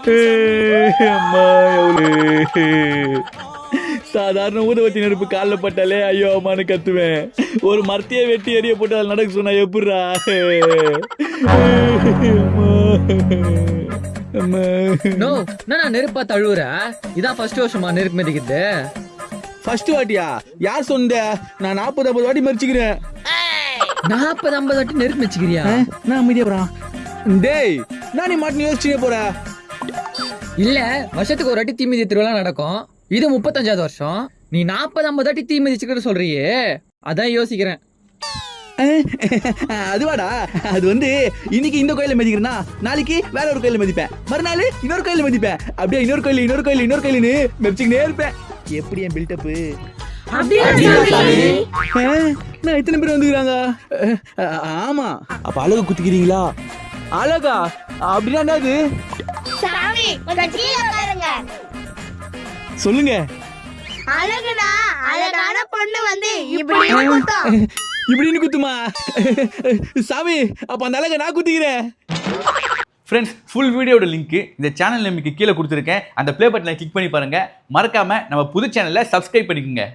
அம்மா எவ்வளவு? சாதாரண ஊதுவத்தி நெருப்பு காலில் பட்டாலே ஐயோ அம்மானு கத்துவேன். ஒரு மரத்தையே வெட்டி எரிய போட்டு அதில் நடக்க சொன்னா எப்படிரா நோ நான் நெருப்பா தழுவுற? இதான் ஃபர்ஸ்ட் வருஷமா நெருப்பு மிதிக்கிறது? ஃபர்ஸ்ட் வாட்டியா? யார் சொன்ன நான் நாற்பது ஐம்பது வாட்டி மறிச்சுக்கிறேன் நாற்பது ஐம்பது வாட்டி நெருப்பு மிதிச்சுக்கிறியா? நான் அமைதியா போறான். டேய் நான் நீ மாட்டு யோசிச்சுக்க போற. இல்ல வருஷத்துக்கு ஒரு வாட்டி தீ மிதி திருவிழா நடக்கும். இது முப்பத்தஞ்சாவது வருஷம். நீ நாற்பது ஐம்பது வாட்டி தீ மிதிச்சுக்கிற சொல்றியே. அதான் யோசிக்கிறேன். அதுவாடா. அது வந்து இன்னைக்கு இந்த கோயில மதிக்கிறேன்னா நாளைக்கு வேற ஒரு கோயில மதிப்பேன். மறுநாள் இன்னொரு கோயில மதிப்பேன். அப்படியே இன்னொரு கோயில் இன்னொரு கோயில் இன்னொரு கோயில்னு மெரிச்சுக்கிட்டே இருப்பேன். எப்படி என் பில்டப்பு நான் எத்தனை பேர் வந்துக்கிறாங்க. ஆமா. அப்ப அழகு குத்திக்கிறீங்களா? அழகா? அப்படின்னா என்னது? சாமி கொஞ்சம் கீழே பாருங்க சொல்லுங்க. அழகுனா அழகான பொண்ணு வந்து இப்படி குத்தும். இப்படின்னு குத்துமா? சாமி அப்ப அந்த அழகை நான் குத்திக்கிறேன். ஃப்ரெண்ட்ஸ் ஃபுல் வீடியோட லிங்க் இந்த சேனல் நமக்கு கீழே கொடுத்துருக்கேன். அந்த ப்ளே பட்டனை கிளிக் பண்ணி பாருங்க. மறக்காம நம்ம புது சேனலை சப்ஸ்கிரைப் பண்ணிக்கோங்க.